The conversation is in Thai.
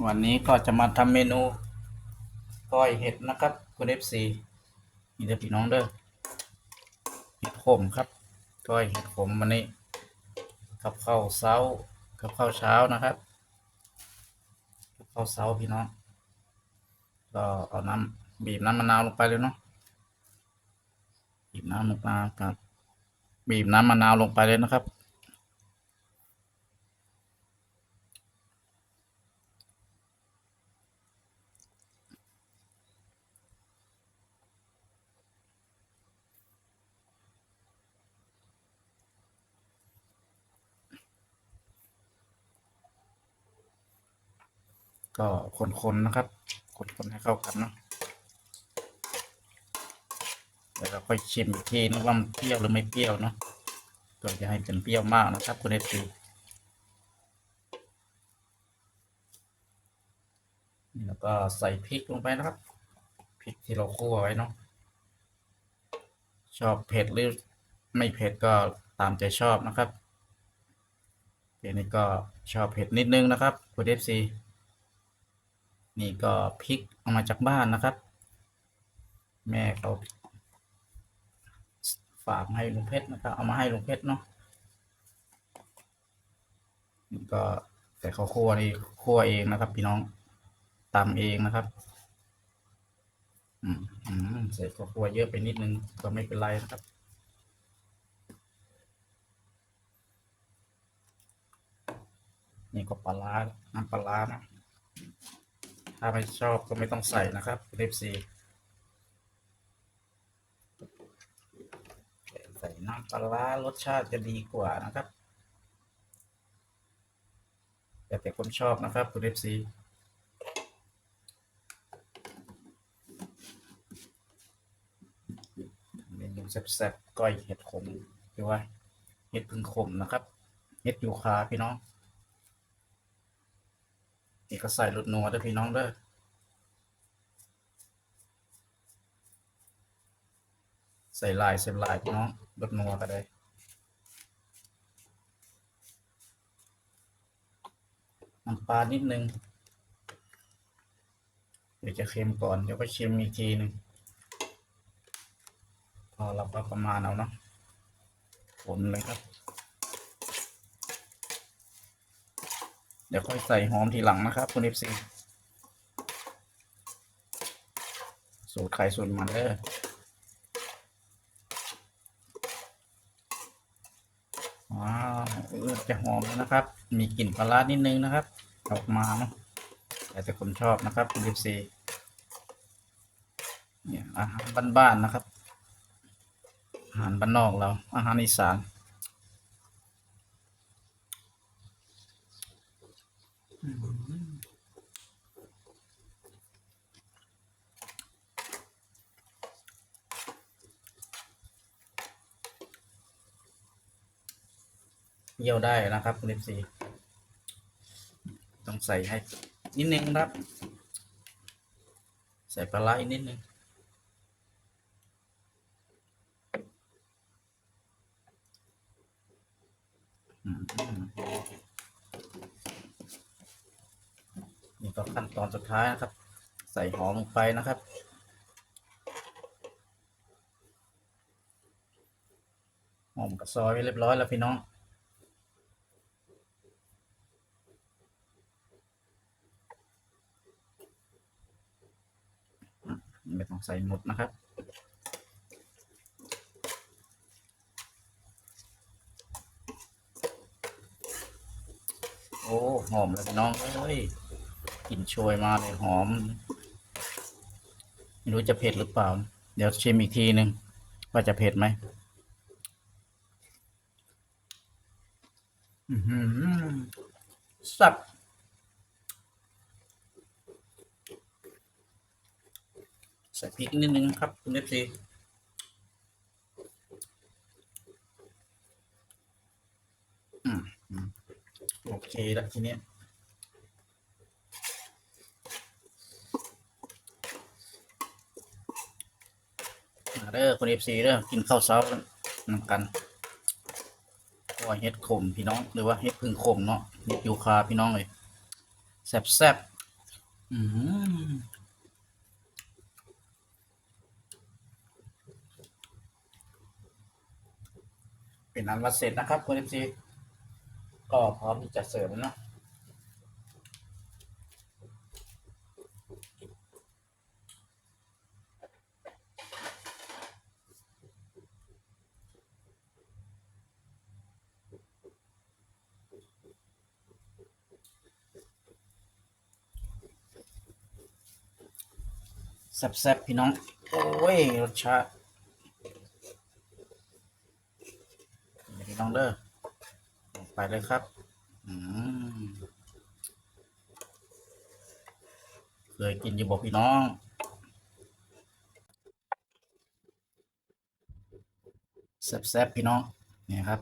วันนี้ก็จะมาทำเมนูก้อยเห็ดนะครับคุณเอฟซีนี่เด้อพี่น้องเด้อเห็ดขมครับก้อยเห็ดขมวันนี้กับข้าวเช้ากับข้าวเช้านะครับกับข้าวเช้าพี่น้องก็เอาน้ำบีบน้ำมะนาวลงไปเลยเนาะบีบน้ำลงมาครับบีบน้ำมะนาวลงไปเลยนะครับ ก็คนๆนะครับ คนๆให้เข้ากันเนาะเดี๋ยวเราค่อยชิมอีกทีนะว่ามันเปรี้ยวหรือไม่เปรี้ยวเนาะก็จะให้เป็นเปรี้ยวมากนะครับคุณเอฟซีนี่แล้วก็ใส่พริกลงไปนะครับพริกที่เราคั่วไว้เนาะชอบเผ็ดหรือไม่เผ็ดก็ตามใจชอบนะครับเดี๋ยวนี้ก็ชอบเผ็ดนิดนึงนะครับคุณเอฟซี นี่ก็พริกเอามาจากบ้านนะครับ แม่เขาฝากให้ลุงเพชรนะครับ เอามาให้ลุงเพชรเนาะนี่ก็แต่เขาคั่วนี่คั่วเองนะครับ พี่น้องตำเองนะครับ อืมอืมใส่ข้าวคั่วเยอะไปนิดนึงก็ไม่เป็นไรนะครับนี่ก็ปลาร้าน้ำปลาร้านะ ถ้าไม่ชอบก็ไม่ต้องใส่นะครับเอฟซีใส่น้ำปลารสชาติจะดีกว่านะครับ แต่แต่คนชอบนะครับคุณเอฟซีเมนูแซ่บๆก้อยเห็ดขมหรือว่าเห็ดพึ่งขมนะครับเห็ดยูคาพี่น้อง นี่ก็ใส่รสนัวด้วยพี่น้องเด้อใส่ลายใส่ลายพี่น้องรสนัวก็ได้น้ำปลานิดนึงเดี๋ยวจะเค็มก่อนเดี๋ยวก็ชิมอีกทีหนึ่งพอเราก็ประมาณเอาเนาะผลเลยครับ เดี๋ยวค่อยใส่หอมทีหลังนะครับ คุณเอฟซีสูตรไข่สูตรมันเด้อว้าวจะหอมแล้วนะครับ มีกลิ่นปลาร้านิดนึงนะครับ ออกมาเนาะแต่แต่คนชอบนะครับคุณเอฟซีเนี่ยอาหารบ้านๆนะครับ อาหารบ้านนอกเรา อาหารอีสาน เยี่ยวได้นะครับคุณเอฟซีต้องใส่ให้นิดนึงครับ ใส่ปลาร้าอีกนิดนึงอืมนี่ก็ขั้นตอนสุดท้ายนะครับ ใส่หอมลงไปนะครับหอมกับซอยไว้เรียบร้อยแล้วพี่น้อง ไม่ต้องใส่หมดนะครับ โอ้หอมเลยน้องเอ้ยกลิ่นโชยมาเลยหอม ไม่รู้จะเผ็ดหรือเปล่า เดี๋ยวชิมอีกทีหนึ่งว่าจะเผ็ดไหมอือหือสับ ใส่พริกนิดนึงครับ คุณเอฟซีอืมโอเคแล้วทีเนี้ยมาเด้อคุณเอฟซีเด้อกินข้าวเช้านำกันก็เฮ็ดขมพี่น้อง หรือว่าเฮ็ดพึ่งขมเนาะเฮ็ดยูคาพี่น้องเลยแซ่บแซ่บอืม เป็นอันว่าเสร็จนะครับคุณเอฟซีก็พร้อมที่จะเสร์ฟแล้วเนะแซ่บๆพี่น้อง โอ้ยรสชาติ พี่น้องเด้อลงไปเลยครับ อืมเคยกินอยู่บอกพี่น้องแซ่บๆพี่น้องนี่ครับ